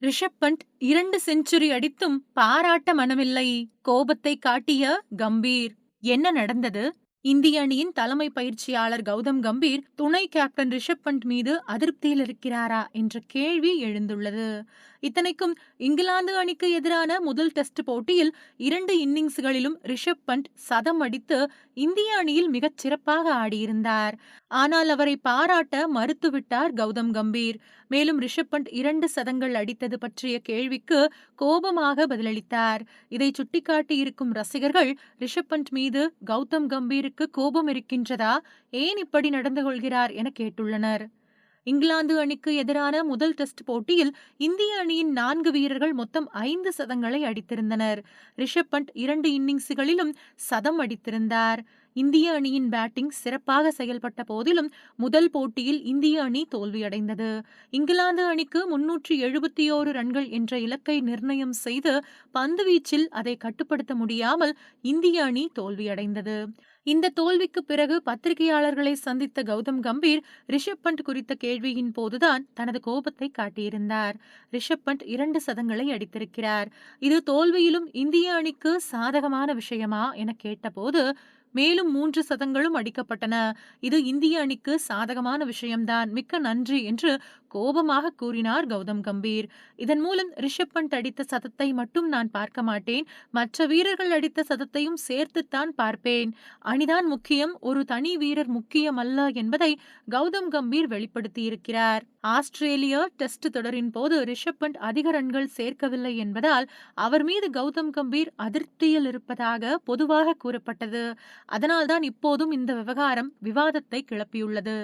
ரிஷப் பண்ட் இரண்டு செஞ்சுரி அடித்தும் பாராட்ட மனமில்லை. கோபத்தை காட்டிய கம்பீர். என்ன நடந்தது? இந்திய அணியின் தலைமை பயிற்சியாளர் கௌதம் கம்பீர் துணை கேப்டன் ரிஷப் பண்ட் மீது அதிருப்தியில் இருக்கிறாரா என்ற கேள்வி எழுந்துள்ளது. இத்தனைக்கும் இங்கிலாந்து அணிக்கு எதிரான முதல் டெஸ்ட் போட்டியில் இரண்டு இன்னிங்ஸ்களிலும் ரிஷப் பண்ட் சதம் அடித்து இந்திய அணியில் மிகச் சிறப்பாக ஆடியிருந்தார். ஆனால் அவரை பாராட்ட மறுத்துவிட்டார் கௌதம் கம்பீர். மேலும் ரிஷப் பண்ட் இரண்டு சதங்கள் அடித்தது பற்றிய கேள்விக்கு கோபமாக பதிலளித்தார். இதை சுட்டிக்காட்டி இருக்கும் ரசிகர்கள் ரிஷப் பண்ட் மீது கௌதம் கம்பீர் கம்பீருக்கு கோபம் இருக்கின்றதா? ஏன் இப்படி நடந்து கொள்கிறார் என கேட்டுள்ளனர். இங்கிலாந்து அணிக்கு எதிரான முதல் டெஸ்ட் போட்டியில் இந்திய அணியின் நான்கு வீரர்கள் மொத்தம் ஐந்து சதங்களை அடித்திருந்தனர். ரிஷப் பண்ட் இரண்டு இன்னிங்ஸ்களிலும் சதம் அடித்திருந்தார். இந்திய அணியின் பேட்டிங் சிறப்பாக செயல்பட்ட போதிலும் முதல் போட்டியில் இந்திய அணி தோல்வியடைந்தது. இங்கிலாந்து அணிக்கு முன்னூற்றி எழுபத்தி ஓரு ரன்கள் என்ற இலக்கை நிர்ணயம் செய்து பந்து வீச்சில் அதை கட்டுப்படுத்த முடியாமல் இந்திய அணி தோல்வியடைந்தது. இந்த தோல்விக்கு பிறகு பத்திரிகையாளர்களை சந்தித்த கௌதம் கம்பீர் ரிஷப் பண்ட் குறித்த கேள்வியின் போதுதான் தனது கோபத்தை காட்டியிருந்தார். ரிஷப் பண்ட் இரண்டு சதங்களை அடித்திருக்கிறார். இது தோல்வியிலும் இந்திய அணிக்கு சாதகமான விஷயமா என கேட்டபோது மேலும் மூன்று சதங்களும் அடிக்கப்பட்டன. இது இந்திய அணிக்கு சாதகமான விஷயம்தான். மிக்க நன்றி என்று கோபமாக கூறினார் கௌதம் கம்பீர். இதன் மூலம் ரிஷப் பண்ட் அடித்த சதத்தை மட்டும் நான் பார்க்க மாட்டேன். மற்ற வீரர்கள் அடித்த சதத்தையும் சேர்த்துத்தான் பார்ப்பேன். அணிதான் முக்கியம் ஒரு தனி வீரர் முக்கியம் அல்ல என்பதை கௌதம் கம்பீர் வெளிப்படுத்தியிருக்கிறார். ஆஸ்திரேலிய டெஸ்ட் தொடரின் போது ரிஷப் பண்ட் அதிக ரன்கள் சேர்க்கவில்லை என்பதால் அவர் மீது கௌதம் கம்பீர் அதிருப்தியில் இருப்பதாக பொதுவாக கூறப்பட்டது. அதனால்தான் இப்போதும் இந்த விவகாரம் விவாதத்தை கிளப்பியுள்ளது.